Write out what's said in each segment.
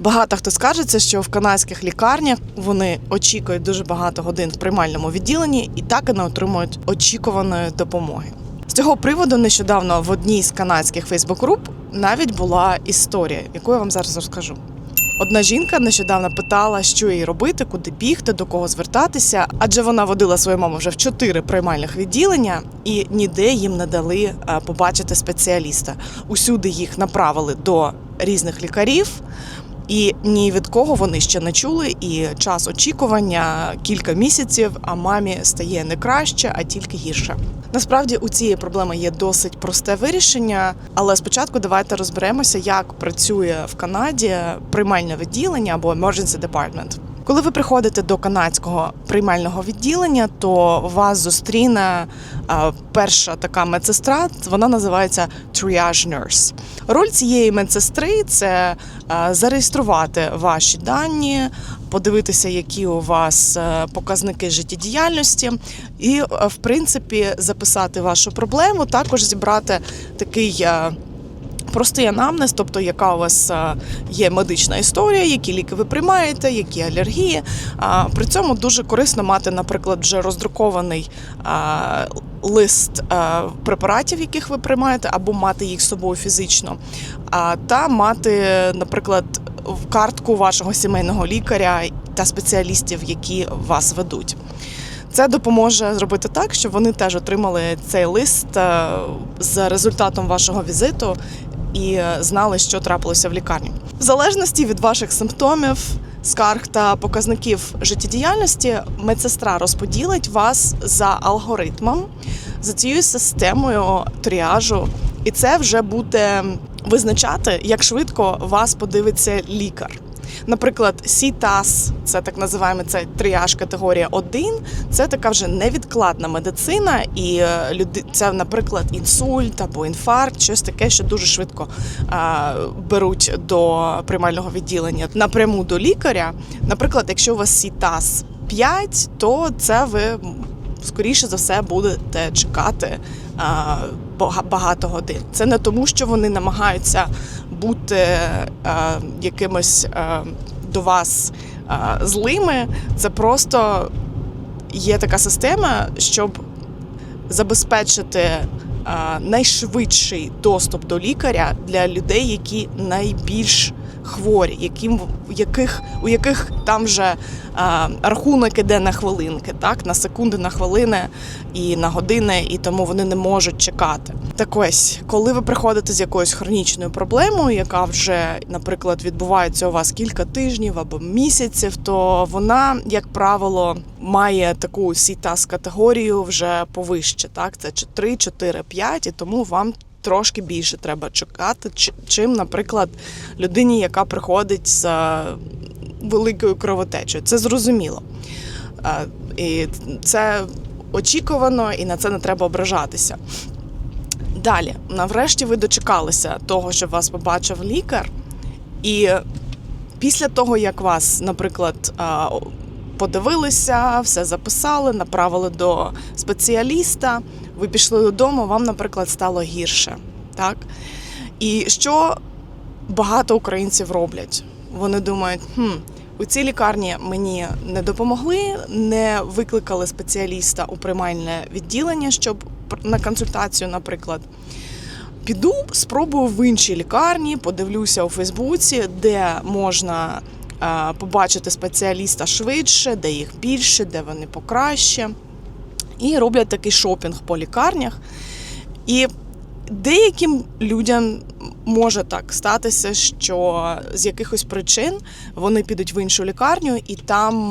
Багато хто скаржиться, що в канадських лікарнях вони очікують дуже багато годин в приймальному відділенні і так і не отримують очікуваної допомоги. З цього приводу нещодавно в одній з канадських фейсбук-груп навіть була історія, яку я вам зараз розкажу. Одна жінка нещодавно питала, що їй робити, куди бігти, до кого звертатися, адже вона водила свою маму вже в чотири приймальних відділення і ніде їм не дали е, побачити спеціаліста. Усюди їх направили до різних лікарів. І ні від кого вони ще не чули, і час очікування кілька місяців, а мамі стає не краще, а тільки гірше. Насправді у цієї проблеми є досить просте вирішення, але спочатку давайте розберемося, як працює в Канаді приймальне відділення або emergency department. Коли ви приходите до канадського приймального відділення, то вас зустріне перша така медсестра. Вона називається triage nurse. Роль цієї медсестри це зареєструвати ваші дані, подивитися, які у вас е, показники життєдіяльності, і, е, в принципі, записати вашу проблему, також зібрати такий. Е, Простий анамнез, тобто яка у вас е, є медична історія, які ліки ви приймаєте, які алергії. При цьому дуже корисно мати, наприклад, вже роздрукований лист препаратів, яких ви приймаєте, або мати їх з собою фізично, та мати, наприклад, картку вашого сімейного лікаря та спеціалістів, які вас ведуть. Це допоможе зробити так, щоб вони теж отримали цей лист е, з результатом вашого візиту і е, знали, що трапилося в лікарні. В залежності від ваших симптомів, скарг та показників життєдіяльності, медсестра розподілить вас за алгоритмом, за цією системою тріажу, і це вже буде визначати, як швидко вас подивиться лікар. Наприклад, СІТАС, це так називаємо це тріаж категорія 1, це така вже невідкладна медицина, і е, люди, це, наприклад, інсульт або інфаркт, щось таке, що дуже швидко а, беруть до приймального відділення напряму до лікаря. Наприклад, якщо у вас СІТАС 5, то це ви скоріше за все будете чекати а, бага- багато годин. Це не тому, що вони намагаються бути е, якимось е, до вас е, злими. Це просто є така система, щоб забезпечити е, найшвидший доступ до лікаря для людей, які найбільш хворі, яким яких у яких там вже е, рахунок іде на хвилинки, так на секунди, на хвилини і на години, і тому вони не можуть чекати. Так ось, коли ви приходите з якоюсь хронічною проблемою, яка вже, наприклад, відбувається у вас кілька тижнів або місяців, то вона, як правило, має таку сітас категорію вже повище. Так, це 3, 4, 5, і тому вам. Трошки більше треба чекати, чим, наприклад, людині, яка приходить з е, великою кровотечею. Це зрозуміло. Е, І це очікувано, і на це не треба ображатися. Далі, наврешті, ви дочекалися того, що вас побачив лікар, і після того, як вас, наприклад, а, подивилися, все записали, направили до спеціаліста, ви пішли додому, вам, наприклад, стало гірше. Так? І що багато українців роблять? Вони думають, хм, у цій лікарні мені не допомогли, не викликали спеціаліста у приймальне відділення, щоб на консультацію, наприклад. Піду, спробую в іншій лікарні, подивлюся у Фейсбуці, де можна побачити спеціаліста швидше, де їх більше, де вони покраще. І роблять такий шопінг по лікарнях. І деяким людям може так статися, що з якихось причин вони підуть в іншу лікарню, і там,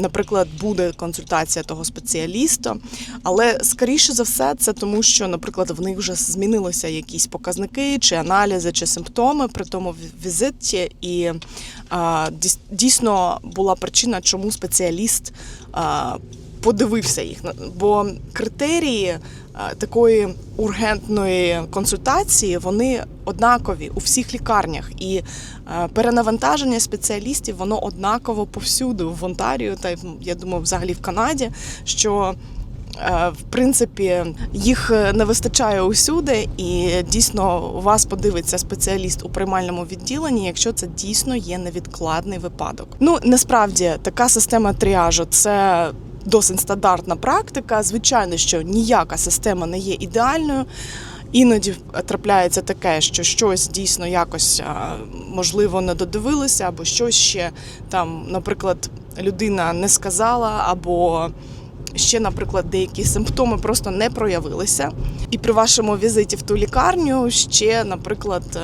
наприклад, буде консультація того спеціаліста. Але скоріше за все, це тому, що, наприклад, в них вже змінилися якісь показники, чи аналізи, чи симптоми при тому візиті, і дійсно була причина, чому спеціаліст. Подивився їх, бо критерії е, такої ургентної консультації вони однакові у всіх лікарнях, і е, перенавантаження спеціалістів воно однаково повсюди в Онтарію, та я думаю, взагалі в Канаді. Що В принципі, їх е, не вистачає усюди, і дійсно вас подивиться спеціаліст у приймальному відділенні, якщо це дійсно є невідкладний випадок. Ну насправді така система тріажу це досить стандартна практика. Звичайно, що ніяка система не є ідеальною. Іноді трапляється таке, що щось дійсно якось можливо не додивилося, або щось ще там, наприклад, людина не сказала, або ще, наприклад, деякі симптоми просто не проявилися. І при вашому візиті в ту лікарню ще, наприклад, е,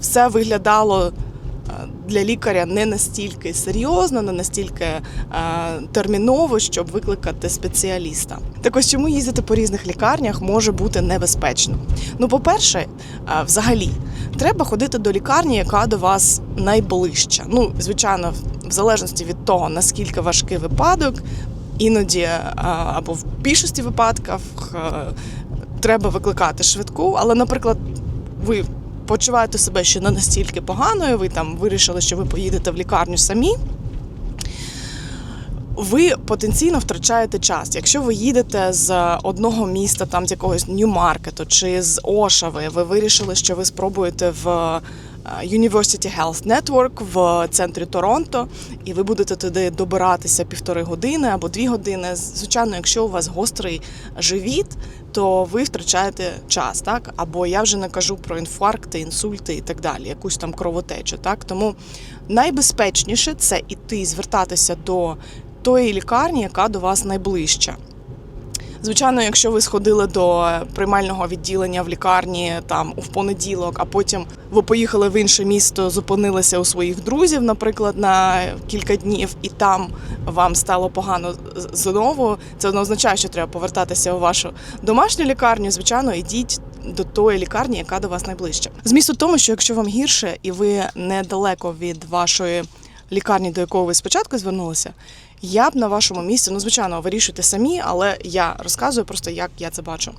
все виглядало. е, Для лікаря не настільки серйозно, не настільки е, терміново, щоб викликати спеціаліста. Так ось чому їздити по різних лікарнях може бути небезпечно. Ну, по-перше, взагалі, треба ходити до лікарні, яка до вас найближча. Ну, звичайно, в залежності від того, наскільки важкий випадок, іноді е, або в більшості випадків е, треба викликати швидку, але, наприклад, ви почуваєте себе ще не настільки поганою, ви там вирішили, що ви поїдете в лікарню самі. Ви потенційно втрачаєте час. Якщо ви їдете з одного міста, там з якогось Нью-Маркету чи з Ошави, ви вирішили, що ви спробуєте в University Health Network в центрі Торонто, і ви будете туди добиратися півтори години або дві години. Звичайно, якщо у вас гострий живіт, то ви втрачаєте час, так? Або я вже не кажу про інфаркти, інсульти і так далі, якусь там кровотечу. Так? Тому найбезпечніше це іти звертатися до тої лікарні, яка до вас найближча. Звичайно, якщо ви сходили до приймального відділення в лікарні там в понеділок, а потім ви поїхали в інше місто, зупинилися у своїх друзів, наприклад, на кілька днів, і там вам стало погано знову, це не означає, що треба повертатися у вашу домашню лікарню. Звичайно, йдіть до тої лікарні, яка до вас найближча. Зміст тому, що якщо вам гірше і ви недалеко від вашої лікарні, до якої ви спочатку звернулися, я б на вашому місці, ну звичайно, вирішуйте самі, але я розказую просто, як я це бачу.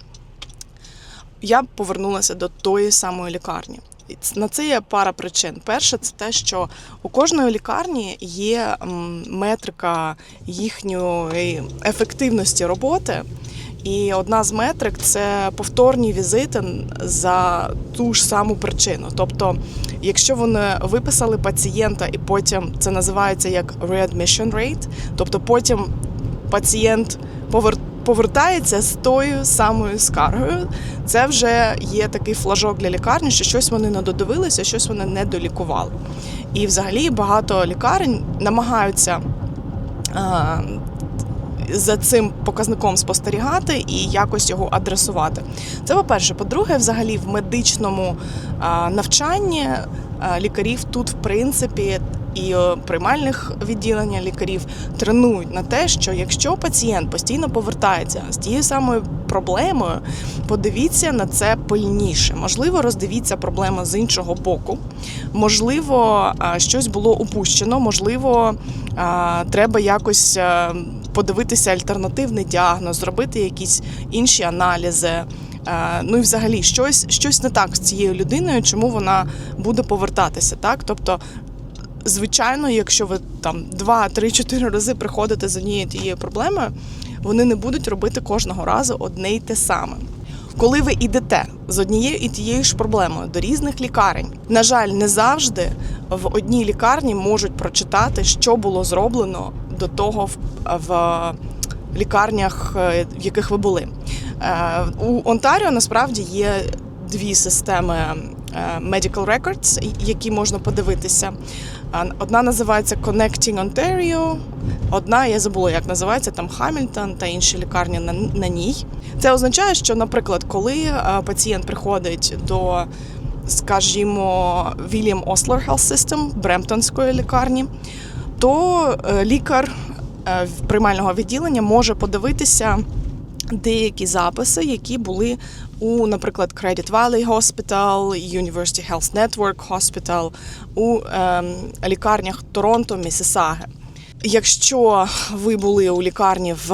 Я б повернулася до тої самої лікарні. На це є пара причин. Перше, це те, що у кожної лікарні є метрика їхньої ефективності роботи. І одна з метрик це повторні візити за ту ж саму причину. Тобто, якщо вони виписали пацієнта, і потім це називається як readmission rate, тобто потім пацієнт повертається з тою самою скаргою, це вже є такий флажок для лікарні, що щось вони не додивилися, щось вони не долікували. І взагалі багато лікарень намагаються. За цим показником спостерігати і якось його адресувати. Це по-перше. По-друге, взагалі в медичному навчанні лікарів тут, в принципі, і е, приймальних відділення лікарів тренують на те, що якщо пацієнт постійно повертається з тією самою проблемою, подивіться на це пильніше. Можливо, роздивіться проблему з іншого боку. Можливо, щось було упущено, можливо, треба якось подивитися альтернативний діагноз, зробити якісь інші аналізи. Е, Ну і взагалі щось, щось не так з цією людиною, чому вона буде повертатися. Так? Тобто, звичайно, якщо ви там два, три, чотири рази приходите з однією тією проблемою, вони не будуть робити кожного разу одне й те саме. Коли ви йдете з однією і тією ж проблемою до різних лікарень, на жаль, не завжди в одній лікарні можуть прочитати, що було зроблено до того в, лікарнях, е, в яких ви були. Е, У Онтаріо насправді є дві системи Medical Records, які можна подивитися. Одна називається Connecting Ontario, одна я забула, як називається там Хамільтон та інші лікарні на, на ній. Це означає, що, наприклад, коли е, пацієнт приходить до, скажімо, William Osler Health System Бремптонської лікарні, то е, лікар е, приймального відділення може подивитися деякі записи, які були у, наприклад, Credit Valley Hospital, University Health Network Hospital, у ем, лікарнях Торонто, Місісаги. Якщо ви були у лікарні в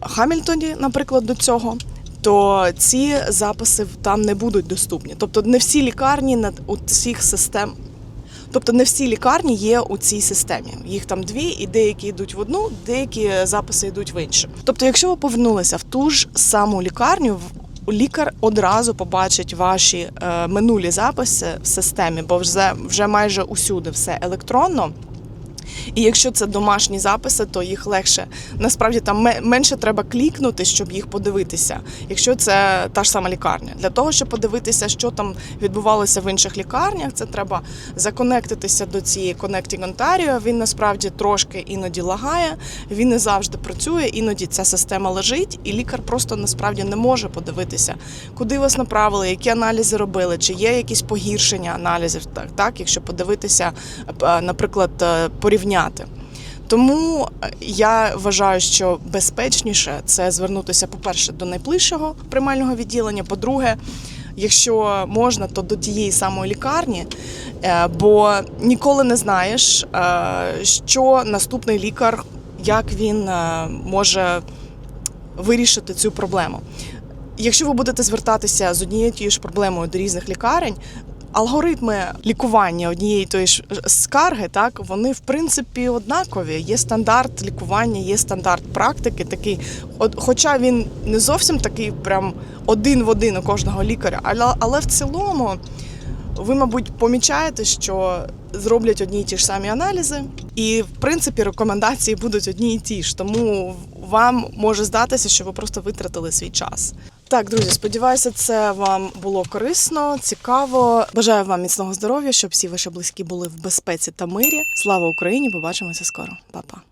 Хамільтоні, наприклад, до цього, то ці записи там не будуть доступні. Тобто не всі лікарні на у цих систем. Тобто не всі лікарні є у цій системі. Їх там дві, і деякі йдуть в одну, деякі записи йдуть в іншу. Тобто, якщо ви повернулися в ту ж саму лікарню, в- лікар одразу побачить ваші е, минулі записи в системі, бо вже, вже майже усюди все електронно. І якщо це домашні записи, то їх легше. Насправді там менше треба клікнути, щоб їх подивитися. Якщо це та ж сама лікарня. Для того, щоб подивитися, що там відбувалося в інших лікарнях, це треба законектитися до цієї Connecting Ontario. Він насправді трошки іноді лагає, він не завжди працює, іноді ця система лежить, і лікар просто насправді не може подивитися, куди вас направили, які аналізи робили, чи є якісь погіршення аналізів. Так, так якщо подивитися, наприклад, е, порівняти. Тому е, я вважаю, що безпечніше це звернутися, по-перше, до найближчого приймального відділення. По-друге, якщо можна, то до тієї самої лікарні, е, бо ніколи не знаєш, е, що наступний лікар, як він може вирішити цю проблему. Якщо ви будете звертатися з однією тією ж проблемою до різних лікарень, алгоритми лікування однієї тої ж скарги, так вони в принципі однакові. Є стандарт лікування, є стандарт практики. Такий, от, хоча він не зовсім такий, прям один в один у кожного лікаря, але, але в цілому. Ви, мабуть, помічаєте, що зроблять одні й ті ж самі аналізи, і в принципі рекомендації будуть одні й ті ж. Тому вам може здатися, що ви просто витратили свій час. Так, друзі, сподіваюся, це вам було корисно, цікаво. Бажаю вам міцного здоров'я, щоб всі ваші близькі були в безпеці та мирі. Слава Україні! Побачимося скоро, Па-па.